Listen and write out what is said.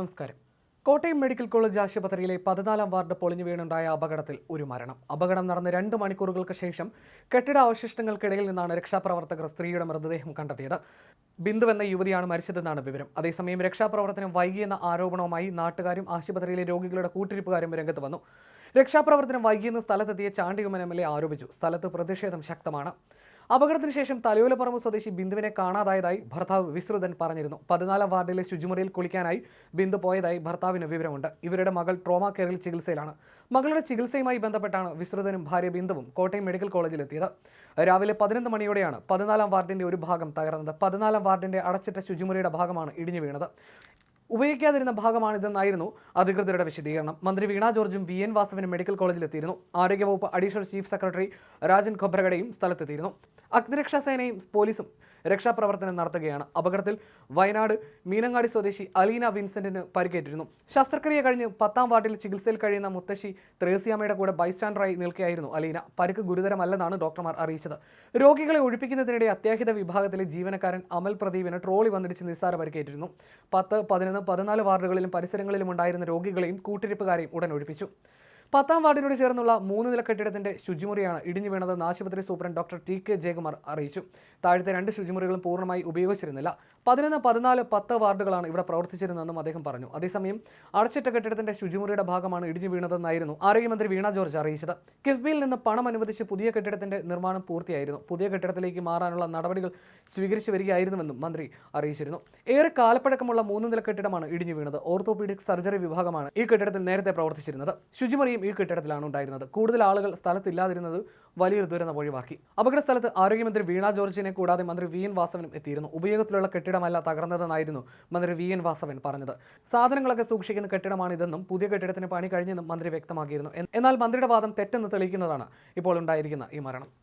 നമസ്കാരം. Kottayam medical college ആശുപത്രിയിലെ പതിനാലാം വാർഡ് പൊളിഞ്ഞു വീണുണ്ടായ അപകടത്തിൽ ഒരു മരണം. അപകടം നടന്ന് രണ്ട് മണിക്കൂറുകൾക്ക് ശേഷം കെട്ടിട അവശിഷ്ടങ്ങൾക്കിടയിൽ നിന്നാണ് രക്ഷാപ്രവർത്തകർ സ്ത്രീയുടെ മൃതദേഹം കണ്ടെത്തിയത്. ബിന്ദു എന്ന യുവതിയാണ് മരിച്ചതെന്നാണ് വിവരം. അതേസമയം രക്ഷാപ്രവർത്തനം വൈകിയെന്ന ആരോപണവുമായി നാട്ടുകാരും ആശുപത്രിയിലെ രോഗികളുടെ കൂട്ടിരിപ്പുകാരും രംഗത്ത് വന്നു. രക്ഷാപ്രവർത്തനം വൈകിയെന്ന് സ്ഥലത്തെത്തിയ ചാണ്ടികുമൻ എം എൽ എ ആരോപിച്ചു. സ്ഥലത്ത് പ്രതിഷേധം ശക്തമാണ്. അപകടത്തിന് ശേഷം തലയോലപ്പറമ്പ് സ്വദേശി ബിന്ദുവിനെ കാണാതായതായി ഭർത്താവ് വിശ്രുതൻ പറഞ്ഞിരുന്നു. പതിനാലാം വാർഡിലെ ശുചിമുറിയിൽ കുളിക്കാനായി ബിന്ദു പോയതായി ഭർത്താവിന് വിവരമുണ്ട്. ഇവരുടെ മകൾ ട്രോമ കെയറിൽ ചികിത്സയിലാണ്. മകളുടെ ചികിത്സയുമായി ബന്ധപ്പെട്ടാണ് വിശ്രുതനും ഭാര്യ ബിന്ദുവും കോട്ടയം മെഡിക്കൽ കോളേജിലെത്തിയത്. രാവിലെ പതിനൊന്ന് മണിയോടെയാണ് പതിനാലാം വാർഡിന്റെ ഒരു ഭാഗം തകർന്നത്. പതിനാലാം വാർഡിന്റെ അടച്ചിട്ട ശുചിമുറിയുടെ ഭാഗമാണ് ഇടിഞ്ഞു വീണത്. ഉപയോഗിക്കാതിരുന്ന ഭാഗമാണിതെന്നായിരുന്നു അധികൃതരുടെ വിശദീകരണം. മന്ത്രി വീണ ജോർജും വി എൻ വാസവനും മെഡിക്കൽ കോളേജിലെത്തിയിരുന്നു. ആരോഗ്യവകുപ്പ് അഡീഷണൽ ചീഫ് സെക്രട്ടറി രാജൻ ഖൊബ്രഗഡയും സ്ഥലത്തെത്തിയിരുന്നു. അഗ്നിരക്ഷാ സേനയും പോലീസും രക്ഷാപ്രവർത്തനം നടത്തുകയാണ്. അപകടത്തിൽ വയനാട് മീനങ്ങാടി സ്വദേശി അലീന വിൻസെന്റിന് പരിക്കേറ്റിരുന്നു. ശസ്ത്രക്രിയ കഴിഞ്ഞ് പത്താം വാർഡിൽ ചികിത്സയിൽ കഴിയുന്ന മുത്തശ്ശി ത്രേസ്യാമ്മയുടെ കൂടെ ബൈസ്റ്റാൻഡറായി നിൽക്കുകയായിരുന്നു അലീന. പരിക്ക് ഗുരുതരമല്ലെന്നാണ് ഡോക്ടർമാർ അറിയിച്ചത്. രോഗികളെ ഒഴിപ്പിക്കുന്നതിനിടെ അത്യാഹിത വിഭാഗത്തിലെ ജീവനക്കാരൻ അമൽ പ്രദീപിന് ട്രോളി വന്നിടിച്ച് നിസ്സാര പരിക്കേറ്റിരുന്നു. പത്ത് പതിനൊന്ന് പതിനാല് വാർഡുകളിലും പരിസരങ്ങളിലും ഉണ്ടായിരുന്ന രോഗികളെയും കൂട്ടിരിപ്പുകാരെയും ഉടൻ ഒഴിപ്പിച്ചു. പത്താം വാർഡിനോട് ചേർന്നുള്ള മൂന്ന് നില കെട്ടിടത്തിന്റെ ശുചിമുറിയാണ് ഇടിഞ്ഞു വീണതെന്ന് ആശുപത്രി superintendent doctor T K Jayakumar അറിയിച്ചു. താഴത്തെ രണ്ട് ശുചിമുറികളും പൂർണമായി ഉപയോഗിച്ചിരുന്നില്ല. പതിനൊന്ന് പതിനാല് പത്ത് വാർഡുകളാണ് ഇവിടെ പ്രവർത്തിച്ചിരുന്നതെന്നും അദ്ദേഹം പറഞ്ഞു. അതേസമയം അടച്ചിട്ട കെട്ടിടത്തിന്റെ ശുചിമുറിയുടെ ഭാഗമാണ് ഇടിഞ്ഞു വീണതെന്നായിരുന്നു ആരോഗ്യമന്ത്രി വീണ ജോർജ് അറിയിച്ചത്. കിഫ്ബിയിൽ നിന്ന് പണം അനുവദിച്ച് പുതിയ കെട്ടിടത്തിന്റെ നിർമ്മാണം പൂർത്തിയായിരുന്നു. പുതിയ കെട്ടിടത്തിലേക്ക് മാറാനുള്ള നടപടികൾ സ്വീകരിച്ചു വരികയായിരുന്നുവെന്നും മന്ത്രി അറിയിച്ചിരുന്നു. ഏറെ കാലപ്പഴക്കമുള്ള മൂന്ന് നില കെട്ടിടമാണ് ഇടിഞ്ഞു വീണത്. ഓർത്തോപീഡിക് സർജറി വിഭാഗമാണ് ഈ കെട്ടിടത്തിൽ നേരത്തെ പ്രവർത്തിച്ചിരുന്നത്. ശുചിമുറിയും ഈ കെട്ടിടത്തിലാണ് ഉണ്ടായിരുന്നത്. കൂടുതൽ ആളുകൾ സ്ഥലത്തില്ലാതിരുന്നത് വലിയൊരു ദുരന്തം ഒഴിവാക്കി. അപകട സ്ഥലത്ത് ആരോഗ്യമന്ത്രി വീണ ജോർജിനെ കൂടാതെ മന്ത്രി വി എൻ വാസവനും എത്തിയിരുന്നു. ഉപയോഗത്തിലുള്ള കെട്ടിടമല്ല തകർന്നതെന്നായിരുന്നു മന്ത്രി വി എൻ വാസവൻ പറഞ്ഞത്. സാധനങ്ങളൊക്കെ സൂക്ഷിക്കുന്ന കെട്ടിടമാണിതെന്നും പുതിയ കെട്ടിടത്തിന് പണി കഴിഞ്ഞെന്നും മന്ത്രി വ്യക്തമാക്കിയിരുന്നു. എന്നാൽ മന്ത്രിയുടെ വാദം തെറ്റെന്ന് തെളിയിക്കുന്നതാണ് ഇപ്പോൾ ഉണ്ടായിരിക്കുന്ന ഈ മരണം.